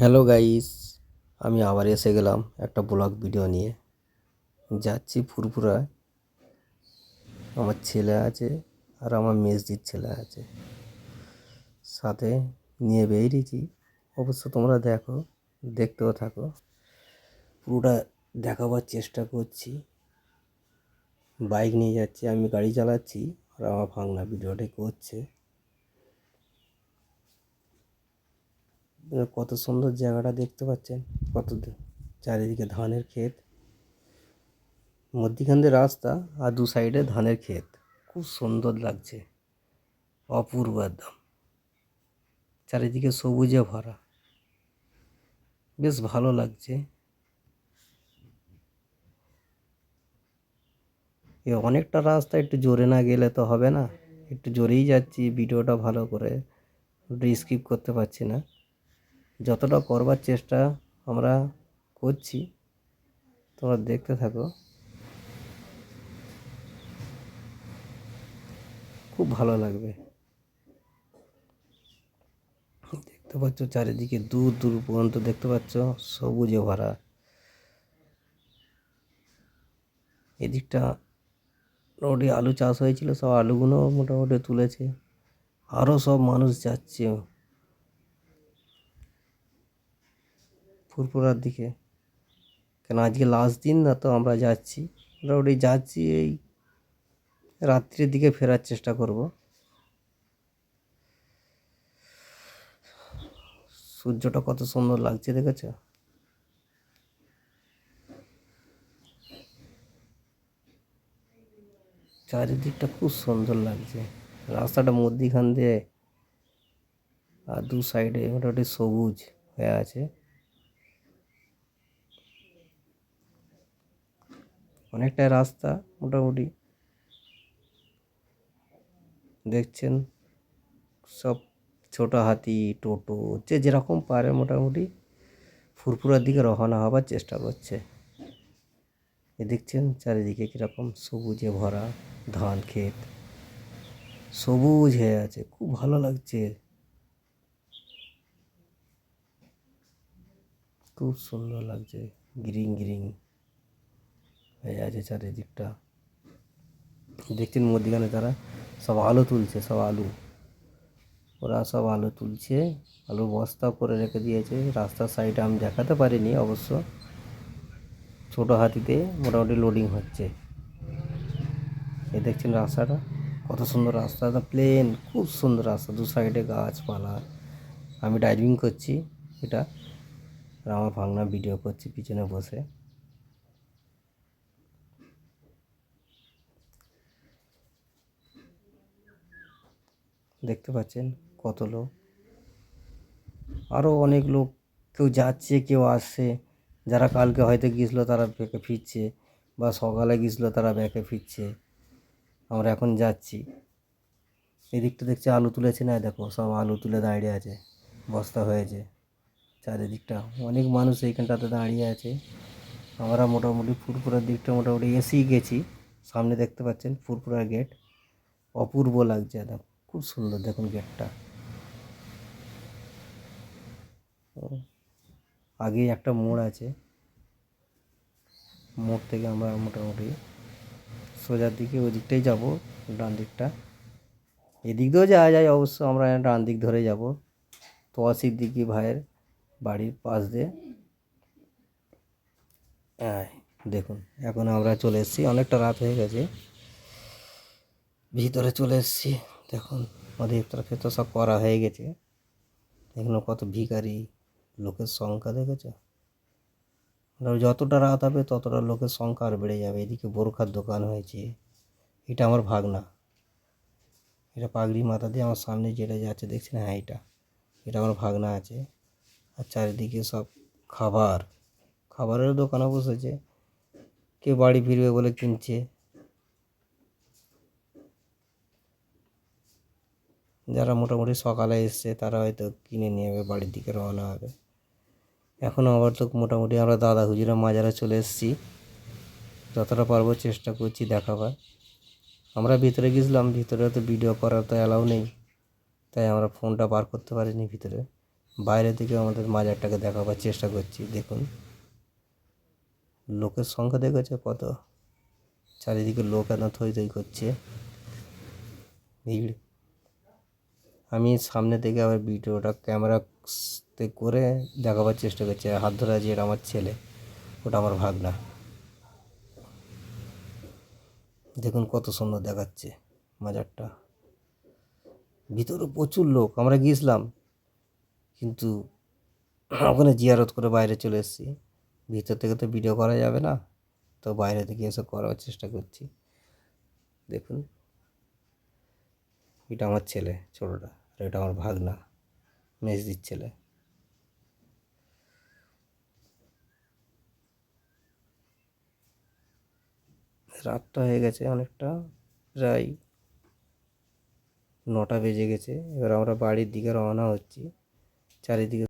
Hello guys আমি আবার এসে গেলাম একটা ব্লগ ভিডিও নিয়ে। যাচ্ছি ফুরফুরায়। আমার ছেলে আছে আর আমার মেজদির ছেলে আছে। সাথে নিয়ে বেরিয়েছি। অবশ্য তোমরা দেখো, দেখতেও থাকো। পুরোটা দেখাবার চেষ্টা করছি। বাইক নিয়ে যাচ্ছি, আমি গাড়ি চালাচ্ছি আর আমার ভাঙনা ভিডিওটা করছে। কত সুন্দর জায়গাটা দেখতে পাচ্ছেন, কত চারিদিকে ধানের ক্ষেত, মধ্যিখান দিয়ে রাস্তা আর দু সাইডে ধানের ক্ষেত। খুব সুন্দর লাগছে, অপূর্ব একদম। চারিদিকে সবুজে ভরা। বেশ ভালো লাগছে। এ অনেকটা রাস্তা একটু জোরে না গেলে তো হবে না। একটু জোরেই যাচ্ছি, ভিডিওটা ভালো করে স্কিপ করতে পারছি না। যতটা করবার চেষ্টা আমরা করছি, তোমরা দেখতে থাকো। খুব ভালো লাগবে। দেখতে পাচ্ছ চারিদিকে দূর দূর পর্যন্ত দেখতে পাচ্ছ সবুজে ভরা। এদিকটা মোটামুটি আলু চাষ হয়েছিল, সব আলুগুলো মোটামুটি তুলেছে। আরও সব মানুষ যাচ্ছে। ফুরফুরার দিকে। কেন আজকে লাস্ট দিন না তো আমরা যাচ্ছি। মোটামুটি যাচ্ছি এই রাত্রির দিকে ফেরার চেষ্টা করব। সূর্যটা কত সুন্দর লাগছে দেখেছ? চারিদিকটা খুব সুন্দর লাগছে। রাস্তাটা মধ্যিখান দিয়ে আর দু সাইডে মোটামুটি সবুজ হয়ে আছে। অনেকটাই রাস্তা মোটামুটি। দেখছেন? সব ছোটো হাতি, টোটো, যে যেরকম পারে মোটামুটি ফুরফুরার দিকে রওনা হবার চেষ্টা করছে। এ দেখছেন চারিদিকে কীরকম সবুজে ভরা ধান ক্ষেত। সবুজ হয়ে আছে, খুব ভালো লাগছে। খুব সুন্দর লাগছে, গ্রিন গ্রিন। হয়ে আছে চারিদিকটা। দেখছেন মধ্যিখানে তারা সব আলু তুলছে, সব আলু। ওরা সব আলু তুলছে, আলু বস্তা করে রেখে দিয়েছে। রাস্তার সাইডে আমি দেখাতে পারিনি অবশ্য। ছোটো হাতিতে মোটামুটি লোডিং হচ্ছে। এ দেখছেন রাস্তাটা, কত সুন্দর রাস্তাটা প্লেন খুব সুন্দর রাস্তা। দু সাইডে গাছপালা। আমি ড্রাইভিং করছি, এটা। আমার ভাঙনা ভিডিও করছি পিছনে বসে। দেখতে পাচ্ছেন কত লোক। আরও অনেক লোক, কেউ যাচ্ছে, কেউ আসছে। যারা কালকে হয়তো গিয়েছিল তারা ব্যাকে ফিরছে বা সকালে গিয়েছিল তারা ব্যাকে ফিরছে। আমরা এখন যাচ্ছি। এদিকটা দেখছি আলু তুলেছে না, দেখো সব আলু তুলে দাঁড়িয়ে আছে, বস্তা হয়েছে চারিদিকটা। অনেক মানুষ এইখানটাতে দাঁড়িয়ে আছে। আমরা মোটামুটি ফুরফুরার দিকটা মোটামুটি এসেই গেছি। সামনে দেখতে পাচ্ছেন ফুরফুরার গেট। অপূর্ব লাগছে একদম খুব সুন্দর, দেখুন গেটটা আগে একটা মোড় আছে। মোড় থেকে আমরা মোটামুটি সোজার দিকে ওই দিকটাই যাব, ডান দিকটা। এদিক দিয়েও যাওয়া যায়, অবশ্য আমরা ডান দিক ধরে যাব। তোয়াশির দিকে ভাইয়ের বাড়ির পাশ দিয়ে। দেখুন, এখন আমরা চলে এসেছি, অনেকটা রাত হয়ে গেছে। ভিতরে চলে এসেছি। দেখুন, আমাদের ইফতার সব করা হয়ে গেছে। এখানে কত ভিখারি, লোকের সংখ্যা দেখেছ? যতটা রাত হবে, ততটা লোকের সংখ্যা আর বেড়ে যাবে। এদিকে বোরখার দোকান হয়েছে। এটা আমার ভাগনা। এটা পাগড়ি মাথা দিয়ে আমার সামনে যেটা যাচ্ছে দেখছি না হ্যাঁ এটা। এটা আমার ভাগনা আছে। আর চারিদিকে সব খাবার। খাবারের দোকানও বসেছে কেউ বাড়ি ফিরবে বলে কিনছে। যারা মোটামুটি সকালে এসছে, তারা হয়তো কিনে নিয়ে যাবে, বাড়ির দিকে রওনা হবে। এখন আবার তো মোটামুটি আমরা দাদা হুজুরা মাজারা চলে এসেছি। যতটা পারব চেষ্টা করছি দেখাবার। আমরা ভিতরে গেছিলাম, ভিতরে তো ভিডিও করার তো অ্যালাউ নেই। তাই আমরা ফোনটা বার করতে পারিনি ভিতরে। বাইরে থেকে আমাদের মাজারটাকে দেখাবার চেষ্টা করছি, দেখুন। লোকের সংখ্যা দেখেছে কত? চারিদিকে লোক এত থই থই করছে। ভিড়। আমি সামনে থেকে আবার ভিডিওটা ক্যামেরাতে করে দেখাবার চেষ্টা করছি। আর হাত ধরে এটা আমার ছেলে, ওটা আমার ভাগনা। দেখুন কত সুন্দর দেখাচ্ছে মাজারটা। ভিতরে প্রচুর লোক, আমরা গিয়েছিলাম, কিন্তু ওখানে জিয়ারত করে বাইরে চলে এসেছি। ভিতর থেকে তো ভিডিও করা যাবে না, তো বাইরে থেকে এসে করার চেষ্টা করছি। দেখুন, এটা আমার ছেলে, ছোটোটা। এটা আমার ভাগনা, মেজদির ছেলে। রাতটা হয়ে গেছে অনেকটা, প্রায় নটা বেজে গেছে। এবার আমরা বাড়ির দিকে রওনা হচ্ছি। চারিদিকে